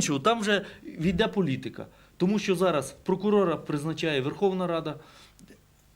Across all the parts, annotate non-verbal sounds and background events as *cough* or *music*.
Там вже війде політика. Тому що зараз прокурора призначає Верховна Рада,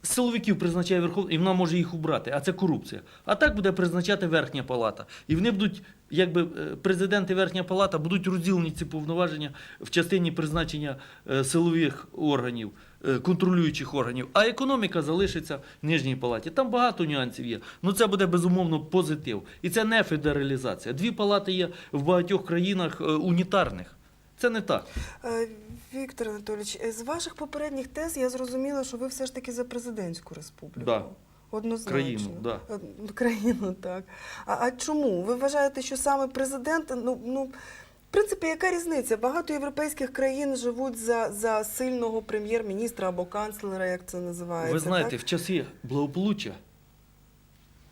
силовиків призначає Верховна, і вона може їх убрати, а це корупція. А так буде призначати Верхня Палата. І вони будуть, якби е, президент і Верхня Палата будуть розділені ці повноваження в частині призначення е, силових органів, е, контролюючих органів, а економіка залишиться в Нижній Палаті. Там багато нюансів є. Ну це буде безумовно позитив. І це не федералізація. Дві палати є в багатьох країнах унітарних. Це не так. Е, Віктор Анатолійович, з ваших попередніх тез я зрозуміла, що ви все ж таки за президентську республіку. Да. Однозначно. Країну, да. Е, Країну, так. А, а чому? Ви вважаєте, що саме президент, ну, ну, в принципі, яка різниця? Багато європейських країн живуть за, за сильного прем'єр-міністра або канцлера, як це називається. Ви знаєте, так? в часи благополуччя,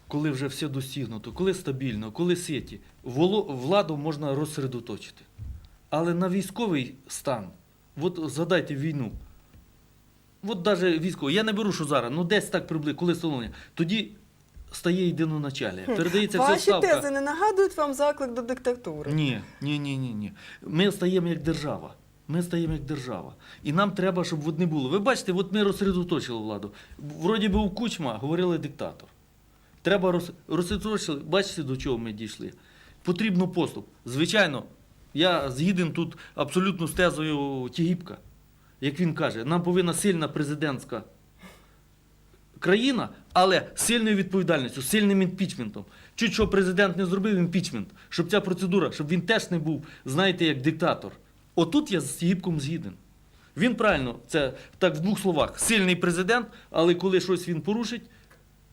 коли вже все достигнуто, коли стабільно, коли ситі, владу можна розсередоточити. Але на військовий стан, от згадайте війну. От навіть військовий, я не беру, що зараз, ну десь так приблизно, коли встановлення, тоді стає єдиноначалія. Передається вся Ваші ставка. тези не нагадують вам заклик до диктатури? Ні, ні, ні, ні, ні. Ми стаємо як держава. Ми стаємо як держава. І нам треба, щоб от не було. Ви бачите, от ми розсередоточили владу. Вроді би у Кучма говорили диктатор. Треба роз... розсередоточили. Бачите, до чого ми дійшли. Потрібно поступ. Звичайно, я згіден тут абсолютно з тезою Тігіпка. Як він каже, нам повинна сильна президентська країна, але сильною відповідальністю, сильним імпічментом. Чуть що президент не зробив імпічмент, щоб ця процедура, щоб він теж не був, знаєте, як диктатор. Отут я з Гібком згіден. Він правильно, це так в двох словах. Сильний президент, але коли щось він порушить,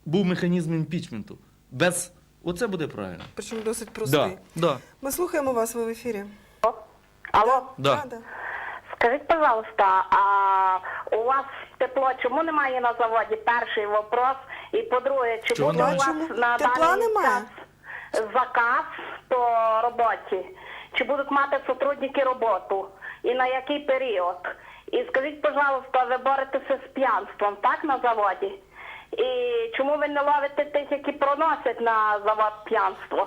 був механізм імпічменту. Без оце буде правильно. Причому досить простий. Да, да, Ми слухаємо вас ви в ефірі. Алло, да. да. скажіть, пожалуйста, а у вас тепло чому немає на заводі? Перший вопрос. І по-друге, чи Чого буде у немає? вас Чому? на Тепла даний немає? час заказ по роботі? Чи будуть мати сотрудники роботу? І на який період? І скажіть, пожалуйста, ви боретеся з п'янством, так, на заводі? І чому ви не ловите тих, які проносять на завод п'янство?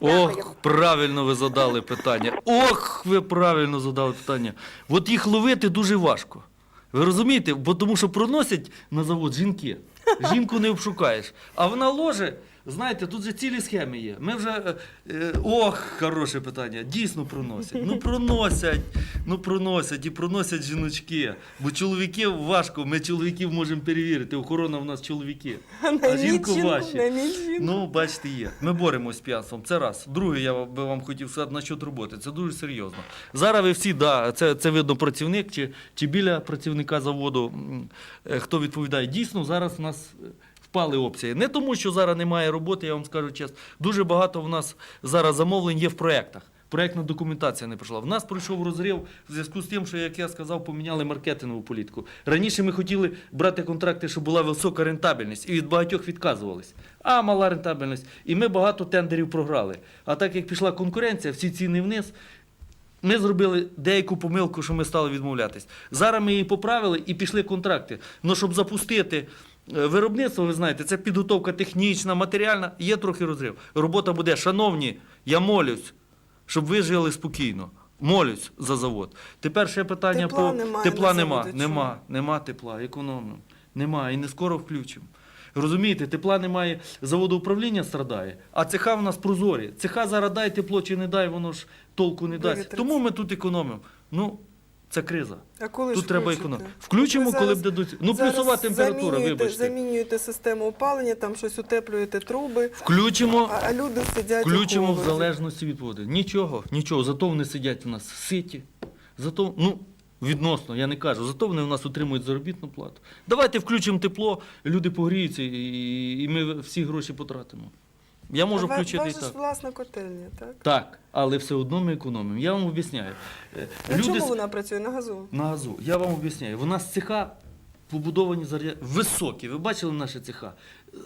Ох, правильно ви задали питання. Ох, ви правильно задали питання. От їх ловити дуже важко. Ви розумієте? Бо тому що проносять на завод жінки. Жінку не обшукаєш. А вона ложе, знаєте, тут же цілі схеми є. Ми вже. е, е, ох, хороше питання. Дійсно проносять. Ну проносять, ну проносять і проносять жіночки. Бо чоловіків важко, ми чоловіків можемо перевірити. Охорона в нас чоловіки. *laughs* А жінку жінку. Ну, бачите, є. Ми боремось з п'янством. Це раз. Друге, я би вам хотів сказати насчет роботи. Це дуже серйозно. Зараз ви всі, да, це, це видно працівник чи, чи біля працівника заводу, е, хто відповідає. Дійсно, зараз у нас е, впали обсяги. Не тому, що зараз немає роботи, я вам скажу чесно. Дуже багато в нас зараз замовлень є в проєктах. Проєктна документація не пройшла. В нас пройшов розрив в зв'язку з тим, що, як я сказав, поміняли маркетингову політику. Раніше ми хотіли брати контракти, щоб була висока рентабельність, і від багатьох відказувались. А мала рентабельність. І ми багато тендерів програли. А так як пішла конкуренція, всі ціни вниз. Ми зробили деяку помилку, що ми стали відмовлятись. Зараз ми її поправили і пішли контракти. Ну, щоб запустити виробництво, ви знаєте, це підготовка технічна, матеріальна, є трохи розрив. Робота буде, шановні, я молюсь, щоб ви жили спокійно. Молюсь за завод. Тепер ще питання Тепла по немає тепла нема, нема, нема тепла, економимо. Нема і не скоро включимо. Розумієте, тепла немає, заводоуправління страдає, а цеха в нас прозорі. Цеха зараз дай тепло чи не дай, воно ж толку не дасть. Тому ми тут економимо. Ну, це криза. А коли Тут ж треба включите? економити. Включимо, Ви коли зараз- дадуть. Ну, зараз плюсова температура, замінюєте, вибачте. Замінюєте систему опалення, там щось утеплюєте труби, Включимо, а, а люди сидять включимо в залежності від води. Нічого, нічого. Зато вони сидять у нас ситі. Зато, ну, відносно, я не кажу, зато вони у нас отримують заробітну плату. Давайте включимо тепло, люди погріються і, і ми всі гроші потратимо. Я можу ва- включити і ваша ж так. власна котельня, так? Так, але все одно ми економимо. Я вам об'ясняю. Е, На чому с- вона працює? На газу? на газу. Я вам об'ясняю. Вона з цеха побудовані зараз високі. Ви бачили наші цеха?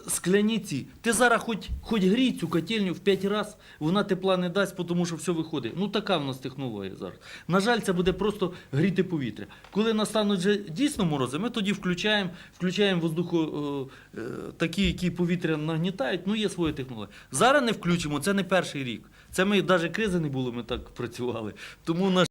Скляні ці. Ти зараз хоч, хоч грій цю котельню в 5 разів, вона тепла не дасть, тому що все виходить. Ну така в нас технологія зараз. На жаль, це буде просто гріти повітря. Коли настануть вже дійсно морози, ми тоді включаємо, включаємо воздуху е, е, такі, які повітря нагнітають. Ну є своя технологія. Зараз не включимо, це не перший рік. Це ми навіть кризи не було, ми так працювали. Тому наш